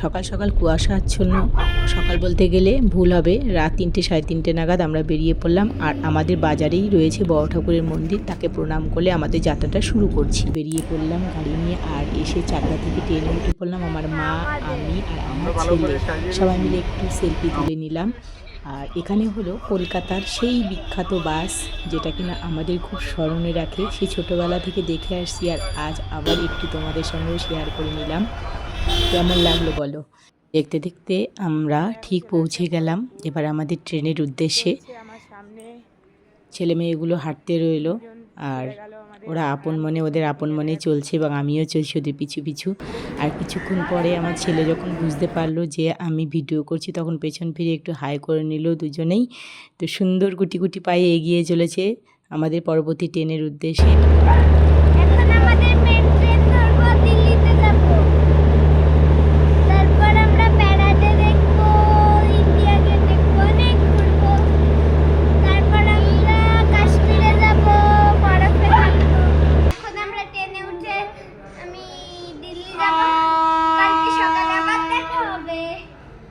সকাল সকাল কুয়াশা আচ্ছন্ন। সকাল বলতে গেলে ভুল হবে। রাত তিনটে সাড়ে তিনটে নাগাদ আমরা বেরিয়ে পড়লাম আর আমাদের বাজারেই রয়েছে বড় ঠাকুরের মন্দির। তাকে প্রণাম করে আমাদের যাত্রাটা শুরু করছি। বেরিয়ে পড়লাম গাড়ি নিয়ে আর এসে চারটা থেকে ট্রেনে উঠে পড়লাম। আমার মা আমি আর আমার ছেলে সবাই মিলে একটু সেলফি তুলে নিলাম। আর এখানে হলো কলকাতার সেই বিখ্যাত বাস যেটা কিনা আমাদের খুব স্মরণে রাখে। সেই ছোটোবেলা থেকে দেখে আসছি আর আজ আবার একটু তোমাদের সঙ্গেও শেয়ার করে নিলাম। কেমন লাগল বলো? দেখতে দেখতে আমরা ঠিক পৌঁছে গেলাম। এবার আমাদের ট্রেনের উদ্দেশ্যে ছেলে মেয়েগুলো হাঁটতে রইল আর ওরা আপন মনে, ওদের আপন মনে চলছে এবং আমিও চলছি ওদের পিছু পিছু। আর কিছুক্ষণ পরে আমার ছেলে যখন বুঝতে পারল যে আমি ভিডিও করছি, তখন পেছন ফিরে একটু হাই করে নিল দুজনেই। তো সুন্দর গুটি গুটি পায়ে এগিয়ে চলেছে আমাদের পরবর্তী ট্রেনের উদ্দেশ্যে এখন আমাদের মেন ট্রেন ধরবো দিল্লিতে যাব তারপর আমরা প্যারাডে দেখব ইন্ডিয়া গেট দেখব অনেক ঘুরবো তারপর আমরা কাশ্মীরে যাব বরফে থাকব এখন আমরা ট্রেনে উঠে আমি দিল্লি যাব কালকে সকালে আবার দেখা হবে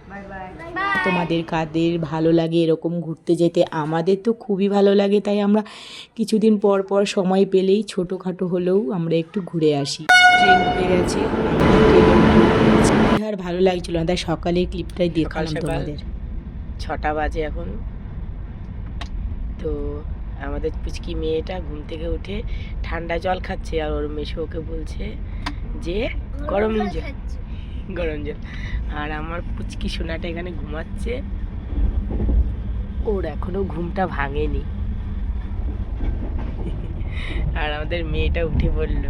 বাই বাই তোমাদের কাদের ভালো লাগে এরকম ঘুরতে যেতে? আমাদের তো খুবই ভালো লাগে তাই আমরা কিছুদিন পর পর সময় পেলেই ছোটোখাটো হলেও আমরা একটু ঘুরে আসি। ট্রেন উঠে গেছে আর ভালো লাগছিল না তাই সকালে ক্লিপটাই দেখালাম। তোমাদের। ছটা বাজে এখন। তো আমাদের পুচকি মেয়েটা ঘুম থেকে উঠে ঠান্ডা জল খাচ্ছে আর ওর মেশো ওকে বলছে যে গরম জল গরম জল আর আমার পুচকি সোনাটা এখানে ঘুমাচ্ছে। ওর এখনও ঘুমটা ভাঙেনি। আর আমাদের মেয়েটা উঠে পড়ল।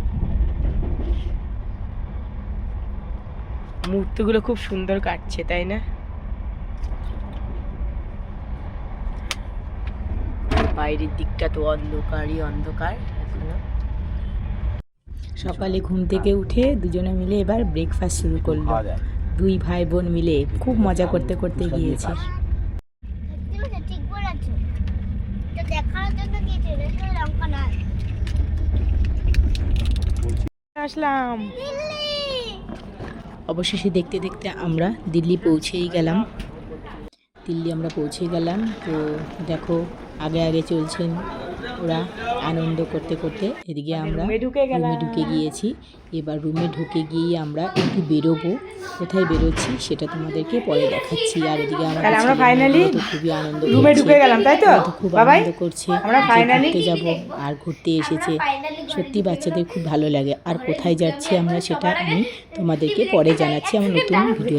মুহূর্তগুলো খুব সুন্দর কাটছে, তাই না? বাইরের দিকটা তো অন্ধকারই অন্ধকার। সকালে ঘুম থেকে উঠে দুজনে মিলে এবার ব্রেকফাস্ট শুরু করল। দুই ভাই বোন মিলে খুব মজা করতে করতে গিয়েছে। আসলাম। অবশেষে দেখতে দেখতে আমরা দিল্লি পৌঁছেই গেলাম। দিল্লি আমরা পৌঁছে গেলাম। তো দেখো আগে আগে চলছেন ওরা আনন্দ করতে করতে এদিকে আমরা রুমে ঢুকে গিয়েছি। এবার রুমে ঢুকে গিয়ে আমরা একটু বেরোবো। কোথায় বেরোচ্ছি সেটা তোমাদেরকে পরে দেখাচ্ছি। আর এদিকে আমরা তো খুবই আনন্দ রুমে ঢুকে গেলাম, তাই তো? খুব আনন্দ করছে। আমরা ঘুরতে যাব আর ঘুরতে এসেছে। সত্যি বাচ্চাদের খুব ভালো লাগে। আর কোথায় যাচ্ছি আমরা সেটা আমি তোমাদেরকে পরে জানাচ্ছি। আমার নতুন ভিডিও